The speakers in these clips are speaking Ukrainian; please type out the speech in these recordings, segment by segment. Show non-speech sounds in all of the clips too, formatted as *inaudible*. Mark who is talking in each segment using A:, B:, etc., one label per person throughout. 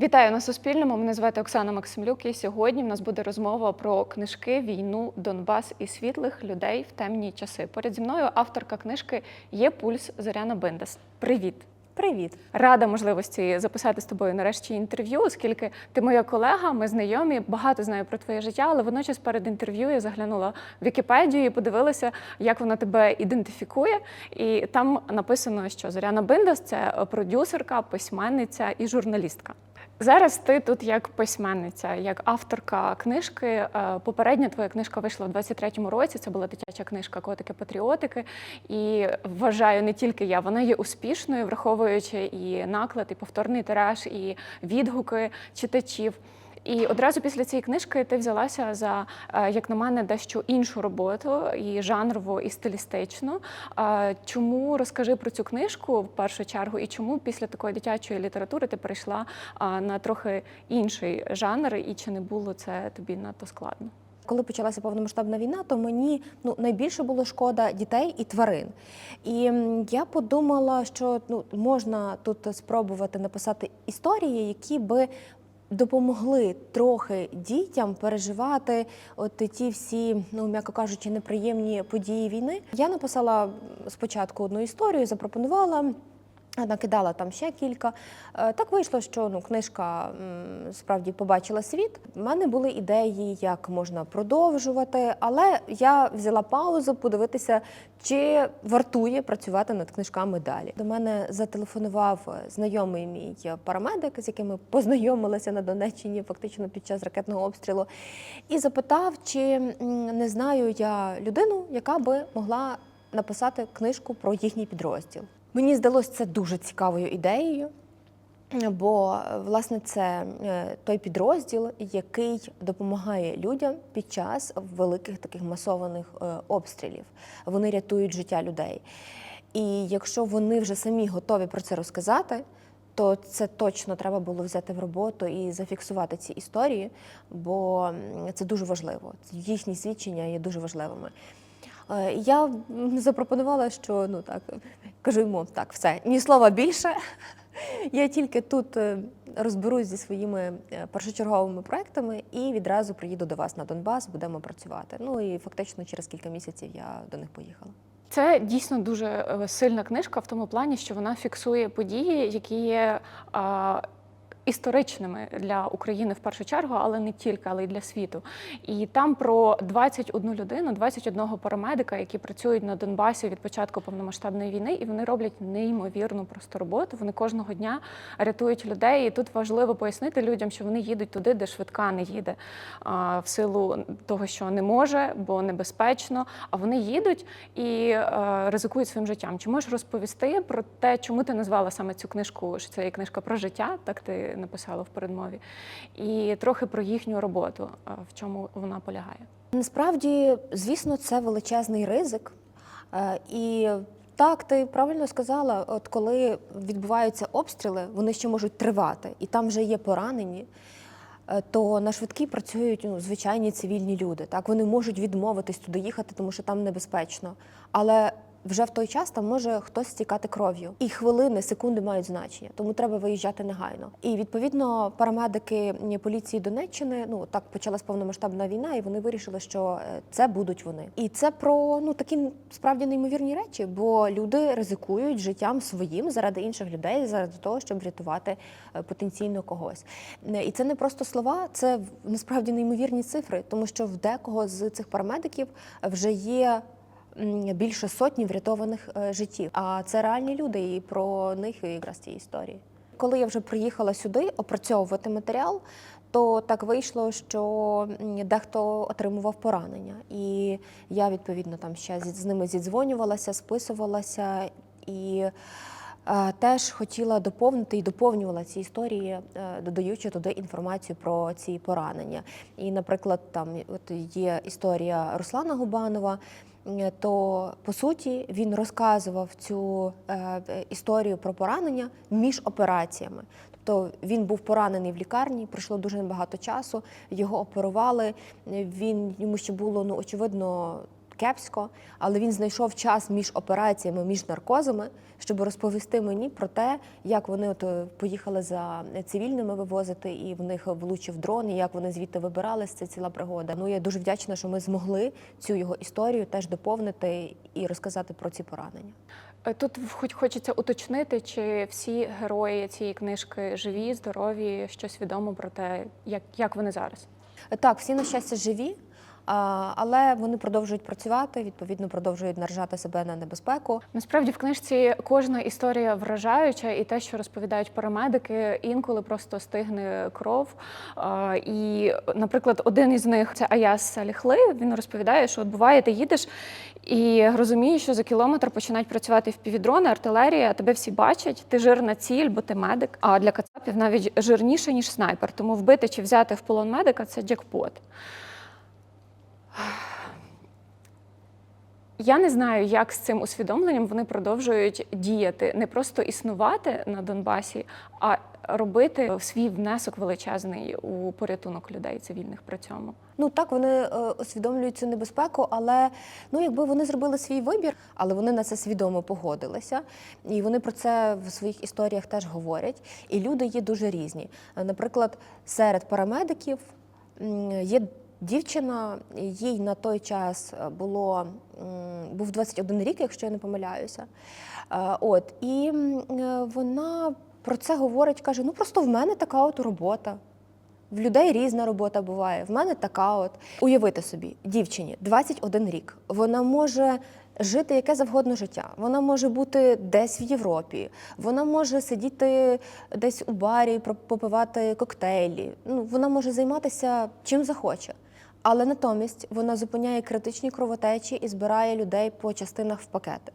A: Вітаю на Суспільному. Мене звати Оксана Максимлюк. І сьогодні в нас буде розмова про книжки, війну, Донбас і світлих людей в темні часи. Поряд зі мною авторка книжки є пульс Зоряна Биндас. Привіт!
B: Привіт.
A: Рада можливості записати з тобою нарешті інтерв'ю, оскільки ти моя колега, ми знайомі, багато знаю про твоє життя, але водночас перед інтерв'ю я заглянула в Вікіпедію і подивилася, як вона тебе ідентифікує. І там написано, що Зоряна Биндас це продюсерка, письменниця і журналістка. Зараз ти тут як письменниця, як авторка книжки. Е, Попередня твоя книжка вийшла в 23-му році. Це була дитяча книжка Котики-патріотики. І вважаю, не тільки я, вона є успішною, враховуючи і наклад, і повторний тираж, і відгуки читачів. І одразу після цієї книжки ти взялася за, е, як на мене, дещо іншу роботу, і жанрову, і стилістичну. Е, Чому розкажи про цю книжку в першу чергу, і чому після такої дитячої літератури ти перейшла е, на трохи інший жанр, і чи не було це тобі надто складно?
B: Коли почалася повномасштабна війна, то мені ну найбільше було шкода дітей і тварин. І я подумала, що ну можна тут спробувати написати історії, які би допомогли трохи дітям переживати от ті всі, ну м'яко кажучи, неприємні події війни. Я написала спочатку одну історію, запропонувала. Накидала там ще кілька. Е, Так вийшло, що ну, книжка справді побачила світ. У мене були ідеї, як можна продовжувати, але я взяла паузу подивитися, чи вартує працювати над книжками далі. До мене зателефонував знайомий мій парамедик, з яким ми познайомилися на Донеччині, фактично під час ракетного обстрілу, і запитав, чи не знаю я людину, яка би могла написати книжку про їхній підрозділ. Мені здалося це дуже цікавою ідеєю, бо власне це е, той підрозділ, який допомагає людям під час великих таких масованих е, обстрілів. Вони рятують життя людей. І якщо вони вже самі готові про це розказати, то це точно треба було взяти в роботу і зафіксувати ці історії, бо це дуже важливо. Їхні свідчення є дуже важливими. Е, Я запропонувала, що ну так кажу йому так, все, ні слова більше. Я тільки тут е, розберусь зі своїми е, першочерговими проектами і відразу приїду до вас на Донбас, будемо працювати. Ну і фактично через кілька місяців я до них поїхала.
A: Це дійсно дуже сильна книжка в тому плані, що вона фіксує події, які є історичними для України в першу чергу, але не тільки, але й для світу. І там про 21 людину, 21 парамедика, які працюють на Донбасі від початку повномасштабної війни, і вони роблять неймовірну просто роботу. Вони кожного дня рятують людей. І тут важливо пояснити людям, що вони їдуть туди, де швидка не їде в силу того, що не може, бо небезпечно. А вони їдуть і е, ризикують своїм життям. Чи можеш розповісти про те, чому ти назвала саме цю книжку? Що це є книжка про життя, так ти написала в передмові, і трохи про їхню роботу, в чому вона полягає.
B: Насправді, звісно, це величезний ризик. Е, І так, ти правильно сказала, от коли відбуваються обстріли, вони ще можуть тривати, і там вже є поранені. е, То на швидкій працюють ну, звичайні цивільні люди. Так вони можуть відмовитись туди їхати, тому що там небезпечно. Але вже в той час там може хтось стікати кров'ю. І хвилини, секунди мають значення, тому треба виїжджати негайно. І відповідно парамедики поліції Донеччини, ну так почалась повномасштабна війна, і вони вирішили, що е, це будуть вони. І це про ну такі справді неймовірні речі, бо люди ризикують життям своїм заради інших людей, заради того, щоб врятувати е, потенційно когось. Е, І це не просто слова, це насправді неймовірні цифри, тому що в декого з цих парамедиків вже є більше сотні врятованих е, життів. А це реальні люди, і про них якраз ці історії. Коли я вже приїхала сюди опрацьовувати матеріал, то так вийшло, що дехто отримував поранення. І я відповідно там ще з ними зідзвонювалася, списувалася і. е, Теж хотіла доповнити і доповнювала ці історії, е, додаючи туди інформацію про ці поранення. І, наприклад, там от є історія Руслана Губанова, то по суті він розказував цю е, е, історію про поранення між операціями. Тобто він був поранений в лікарні, пройшло дуже багато часу, його оперували. Він йому ще було ну очевидно кепсько, але він знайшов час між операціями, між наркозами, щоб розповісти мені про те, як вони от е, поїхали за цивільними вивозити, і в них влучив дрон, і як вони звідти вибирались. Це ціла пригода. Ну я дуже вдячна, що ми змогли цю його історію теж доповнити і розказати про ці поранення.
A: Е, Тут хоч хочеться уточнити, чи всі герої цієї книжки живі, здорові, щось відомо про те, як, як вони зараз.
B: Так, всі на щастя живі. Але вони продовжують працювати, відповідно продовжують наражати себе на небезпеку.
A: Насправді в книжці кожна історія вражаюча, і те, що розповідають парамедики, інколи просто стигне кров. І, наприклад, один із них це Аяс Саліхли. Він розповідає, що от буває, ти їдеш і розумієш, що за кілометр починають працювати впівдрони, артилерія, тебе всі бачать, ти жирна ціль, бо ти медик. А для кацапів навіть жирніше, ніж снайпер. Тому вбити чи взяти в полон медика це джекпот. Я не знаю, як з цим усвідомленням вони продовжують діяти, не просто існувати на Донбасі, а робити свій внесок величезний у порятунок людей цивільних при цьому.
B: Ну так вони е, усвідомлюють цю небезпеку, але ну якби вони зробили свій вибір, але вони на це свідомо погодилися, і вони про це в своїх історіях теж говорять. І люди є дуже різні. Наприклад, серед парамедиків є дівчина, їй на той час було м, був 21 рік, якщо я не помиляюся. Е, От і е, вона про це говорить, каже: ну просто в мене така от робота. В людей різна робота буває. В мене така от. Уявити собі, дівчині 21 рік. Вона може жити яке завгодно життя. Вона може бути десь в Європі. Вона може сидіти десь у барі, попивати коктейлі. Ну, вона може займатися чим захоче. Але натомість вона зупиняє критичні кровотечі і збирає людей по частинах в пакети.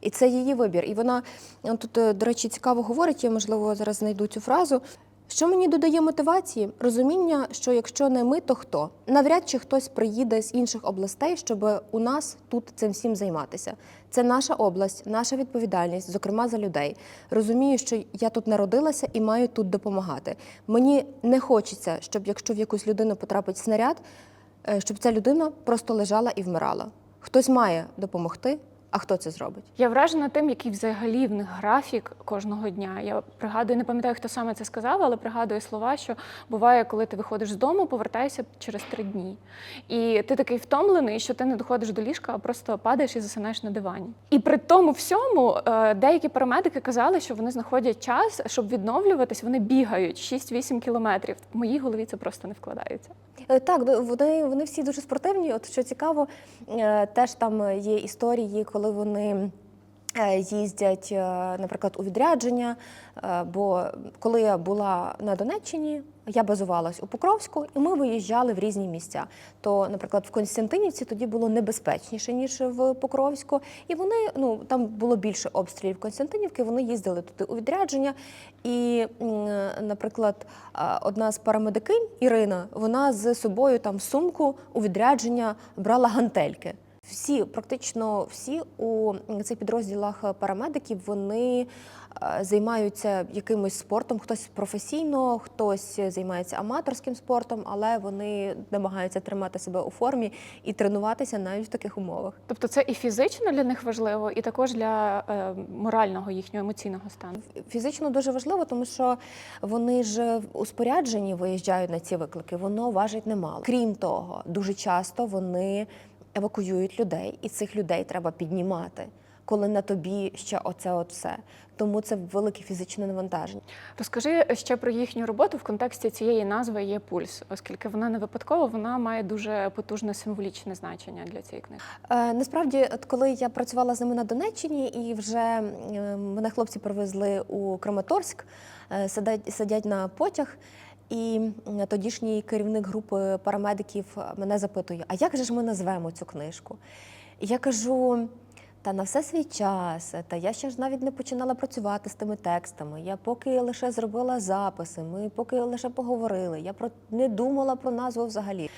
B: І це її вибір. І вона тут, е, до речі, цікаво говорить. Я можливо зараз знайду цю фразу. Що мені додає мотивації? Розуміння, що якщо не ми, то хто? Навряд чи хтось приїде з інших областей, щоб у нас тут цим всім займатися. Це наша область, наша відповідальність, зокрема за людей. Розумію, що я тут народилася і маю тут допомагати. Мені не хочеться, щоб якщо в якусь людину потрапить снаряд, е, щоб ця людина просто лежала і вмирала. Хтось має допомогти, а хто це зробить?
A: Я вражена тим, який взагалі в них графік кожного дня. Я пригадую, не пам'ятаю, хто саме це сказав, але пригадую слова, що буває, коли ти виходиш з дому, повертаєшся через три дні. І ти такий втомлений, що ти не доходиш до ліжка, а просто падаєш і засинаєш на дивані. І при тому всьому е, деякі парамедики казали, що вони знаходять час, щоб відновлюватись, вони бігають 6-8 кілометрів. В моїй голові це просто не вкладається.
B: Е, Так, вони, вони всі дуже спортивні. От що цікаво, е, теж там є історії, коли вони. е, Їздять, е, наприклад, у відрядження. е, Бо коли я була на Донеччині, я базувалась у Покровську, і ми виїжджали в різні місця. То, наприклад, в Константинівці тоді було небезпечніше ніж в Покровську, і вони ну там було більше обстрілів Константинівки. Вони їздили туди у відрядження. І, наприклад, одна з парамедикинь Ірина, вона з собою там сумку у відрядження брала гантельки. Всі, практично всі у цих підрозділах парамедиків вони е, займаються якимось спортом, хтось професійно, хтось займається аматорським спортом, але вони намагаються тримати себе у формі і тренуватися навіть в таких умовах.
A: Тобто це і фізично для них важливо, і також для е, морального їхнього емоційного стану.
B: Фізично дуже важливо, тому що вони ж у спорядженні виїжджають на ці виклики, воно важить немало. Крім того, дуже часто вони евакуюють людей, і цих людей треба піднімати, коли на тобі ще оце от все. Тому це велике фізичне навантаження.
A: Розкажи ще про їхню роботу в контексті цієї назви є пульс, оскільки вона не випадково, вона має дуже потужне символічне значення для цієї книги.
B: Е, насправді, от коли я працювала з ними на Донеччині, і вже е, мене хлопці привезли у Краматорськ, е, сидять, сидять на потяг. І тодішній керівник групи парамедиків мене запитує: а як же ж ми назвемо цю книжку? І я кажу: та на все свій час, та я ще ж навіть не починала працювати з тими текстами. Я поки лише зробила записи, ми поки лише поговорили. Я про не думала про назву взагалі.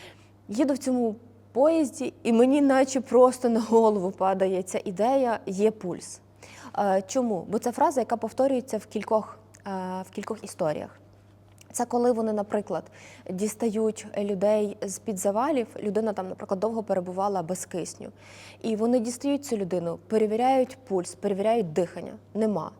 B: Їду в цьому поїзді, і мені наче просто на голову падає ця ідея є пульс. Е, Чому? Бо це фраза, яка повторюється в кількох, е, в кількох історіях. Це коли вони, наприклад, дістають людей з під завалів. Людина там, наприклад, довго перебувала без кисню. І вони дістають цю людину, перевіряють пульс, перевіряють дихання. Нема.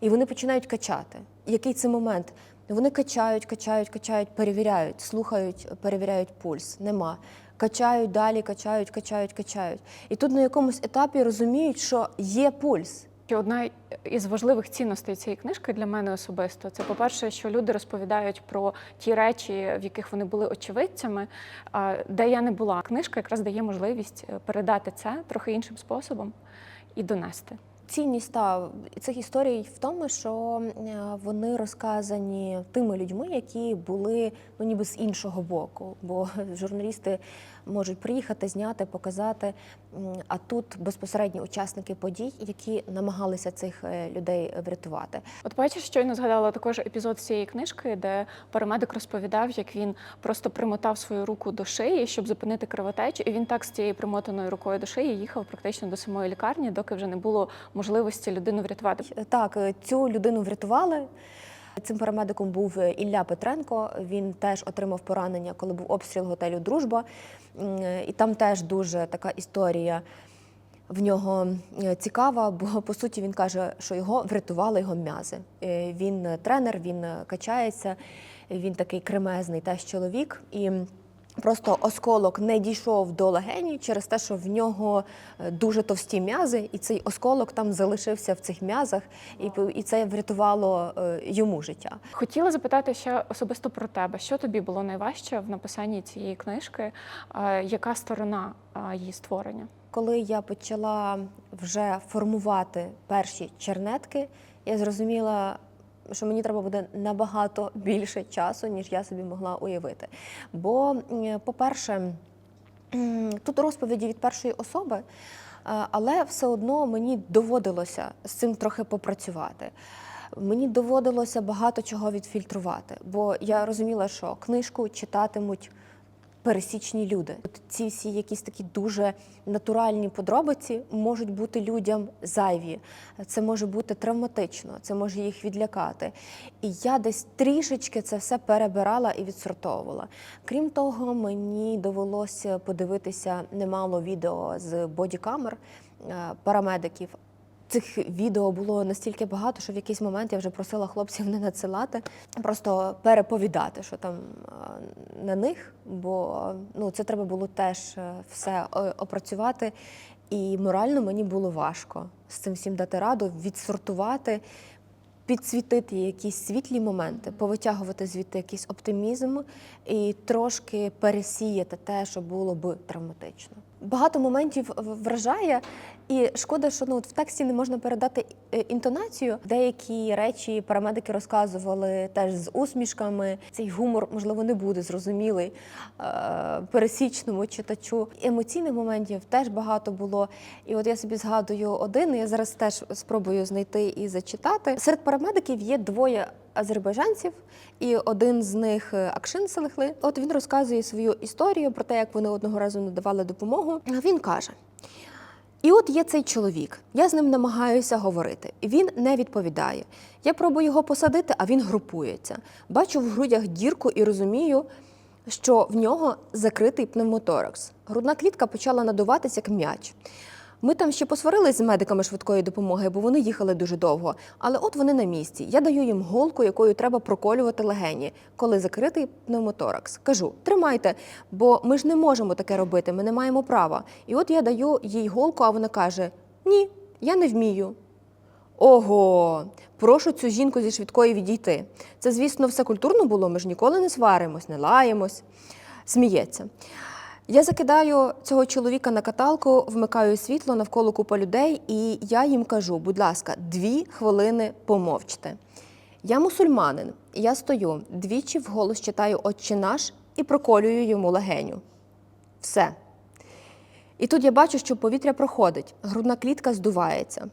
B: І вони починають качати. Який це момент? Вони качають, качають, качають, перевіряють, слухають, перевіряють пульс. Нема. Качають далі, качають, качають, качають. І тут на якомусь етапі розуміють, що є пульс.
A: Одна із важливих цінностей цієї книжки для мене особисто це, по-перше, що люди розповідають про ті речі, в яких вони були очевидцями, де я не була. Книжка якраз дає можливість е, передати це трохи іншим способом і донести.
B: Цінність та цих історій в тому, що е, вони розказані тими людьми, які були ну ніби з іншого боку. Бо журналісти можуть приїхати, зняти, показати. А тут безпосередні учасники подій, які намагалися цих е, людей врятувати.
A: От бачиш, щойно згадала також епізод цієї книжки, де парамедик розповідав, як він просто примотав свою руку до шиї, щоб зупинити кровотечу, і він так з цією примотаною рукою до шиї їхав практично до самої лікарні, доки вже не було можливості людину врятувати.
B: Так, е, цю людину врятували. Цим парамедиком був е, Ілля Петренко. Він теж отримав поранення, коли був обстріл готелю Дружба. Е, І там теж дуже така історія в нього е, цікава, бо по суті він каже, що його врятували його м'язи. Він тренер, він качається, він такий кремезний теж чоловік. І Просто осколок не дійшов до легені через те, що в нього е, дуже товсті м'язи, і цей осколок там залишився в цих м'язах, і, і це врятувало е, йому життя.
A: Хотіла запитати ще особисто про тебе, що тобі було найважче в написанні цієї книжки? Яка сторона її створення?
B: Коли я почала вже формувати перші чернетки, я зрозуміла, що мені треба буде набагато більше часу, ніж я собі могла уявити. Бо, по-перше, тут розповіді від першої особи, е, але все одно мені доводилося з цим трохи попрацювати. Мені доводилося багато чого відфільтрувати, бо я розуміла, що книжку читатимуть пересічні люди. От ці всі якісь такі дуже натуральні подробиці можуть бути людям зайві. Це може бути травматично, це може їх відлякати. І я десь трішечки це все перебирала і відсортовувала. Крім того, мені довелося подивитися немало відео з бодікамер е, парамедиків. Цих відео було настільки багато, що в якийсь момент я вже просила хлопців не надсилати, просто переповідати, що там на них, бо ну, це треба було теж е, все е, опрацювати. І морально мені було важко з цим всім дати раду, відсортувати, підсвітити якісь світлі моменти, повитягувати звідти якийсь оптимізм і трошки пересіяти те, що було б травматично. Багато моментів вражає, і шкода, що ну от в тексті не можна передати е, інтонацію. Деякі речі парамедики розказували теж з усмішками. Цей гумор, можливо, не буде зрозумілий е, пересічному читачу. Емоційних моментів теж багато було. І от я собі згадую один. Я зараз теж спробую знайти і зачитати. Серед парамедиків є двоє азербайджанців, і один з них е, Акшин Селихли. От він розказує свою історію про те, як вони одного разу надавали допомогу. Він каже. І от є цей чоловік. Я з ним намагаюся говорити. Він не відповідає. Я пробую його посадити, а він групується. Бачу в грудях дірку і розумію, що в нього закритий пневмоторакс. Грудна клітка почала надуватися як м'яч. Ми там ще посварились з медиками швидкої допомоги, бо вони їхали дуже довго. Але от вони на місці. Я даю їм голку, якою треба проколювати легені, коли закритий пневмоторакс. Кажу, тримайте, бо ми ж не можемо таке робити, ми не маємо права. І от я даю їй голку, а вона каже: Ні, я не вмію. Ого, прошу цю жінку зі швидкої відійти. Це, звісно, все культурно було, ми ж ніколи не сваримось, не лаємось. Сміється. Я закидаю цього чоловіка на каталку, вмикаю світло навколо купа людей, і я їм кажу: будь ласка, дві хвилини помовчте. Я мусульманин, я стою, двічі вголос читаю Отче наш і проколюю йому легеню. Все. І тут я бачу, що повітря проходить, грудна клітка здувається.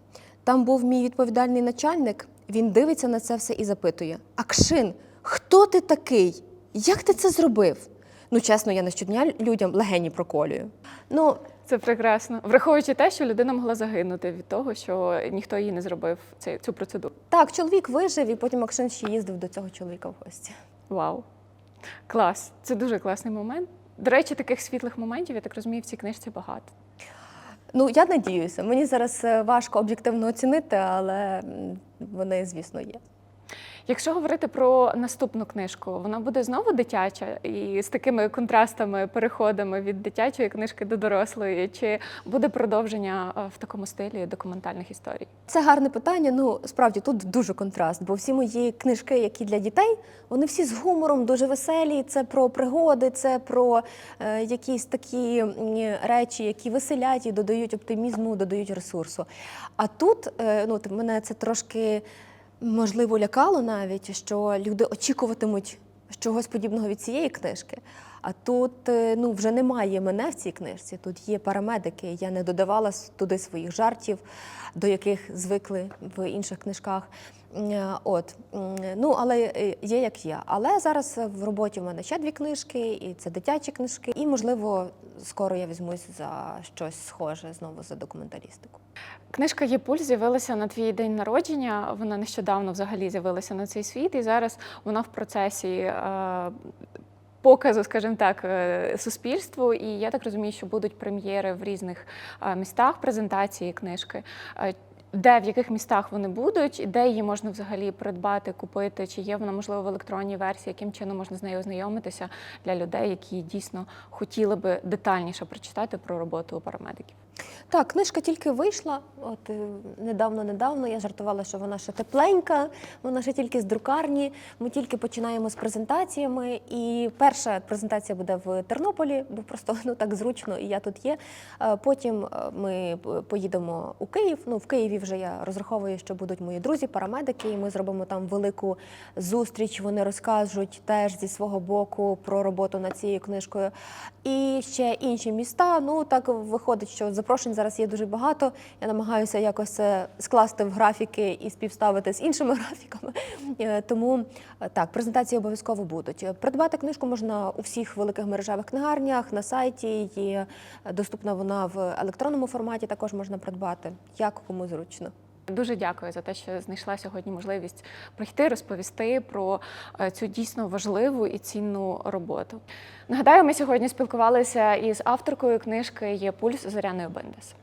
B: Там був мій відповідальний начальник, він дивиться на це все і запитує: Акшин, хто ти такий? Як ти це зробив? Ну, чесно, я не щодня людям легені проколюю. Ну,
A: Це прекрасно, враховуючи те, що людина могла загинути від того, що ніхто їй не зробив цей- цю процедуру.
B: так, чоловік вижив, і потім Акшин ще їздив до цього чоловіка в гості.
A: Вау. Клас. Це дуже класний момент. До речі, таких світлих моментів, я так розумію, в цій книжці багато.
B: Ну, я надіюся. Мені зараз е, важко об'єктивно оцінити, але вони, звісно, є.
A: Якщо говорити про наступну книжку, вона буде знову дитяча і з такими контрастами, переходами від дитячої книжки до дорослої, чи буде продовження е, в такому стилі документальних історій?
B: Це гарне питання. Ну справді тут дуже контраст, бо всі мої книжки, які для дітей, вони всі з гумором, дуже веселі. Це про пригоди, це про е, якісь такі речі, які веселять і додають оптимізму, додають ресурсу. А тут е, ну, мене це трошки можливо лякало навіть, що люди очікуватимуть чогось подібного від цієї книжки. А тут е, ну, вже немає мене в цій книжці. Тут є парамедики. Я не додавала туди своїх жартів, до яких звикли в інших книжках. Е, От ну але е, є як є. Але зараз в роботі в мене ще дві книжки, і це дитячі книжки. І можливо, скоро я візьмусь за щось схоже знову за документалістику.
A: Книжка «Є пульс» з'явилася на твій день народження. Вона нещодавно взагалі з'явилася на цей світ, і зараз вона в процесі. е, Показу, скажімо так, е, суспільству, і я так розумію, що будуть прем'єри в різних е, містах презентації книжки. Де в яких містах вони будуть, і де її можна взагалі придбати, купити, чи є вона можливо в електронній версії, яким чином можна з нею ознайомитися для людей, які дійсно хотіли би детальніше прочитати про роботу парамедиків.
B: Так, книжка тільки вийшла. От недавно-недавно я жартувала, що вона ще тепленька, вона ще тільки з друкарні. Ми тільки починаємо з презентаціями. І перша презентація буде в Тернополі, бо просто ну так зручно, і я тут є. Е, Потім е, ми поїдемо у Київ. Ну, в Києві вже я розраховую, що будуть мої друзі, парамедики, і ми зробимо там велику зустріч. Вони розкажуть теж зі свого боку про роботу над цією книжкою. І ще інші міста. Ну так виходить, що запрошень зараз є дуже багато. Я намагаюся якось скласти в графіки і співставити з іншими *laughs* графіками. Е, Тому е, так, презентації обов'язково будуть. Придбати книжку можна у всіх великих мережевих книгарнях на сайті. Є е, доступна вона в електронному форматі. Також можна придбати, як кому зручно.
A: Дуже дякую за те, що знайшла сьогодні можливість прийти, розповісти про е, цю дійсно важливу і цінну роботу. Нагадаю, ми сьогодні спілкувалися із авторкою книжки Є пульс Зоряною Бендес.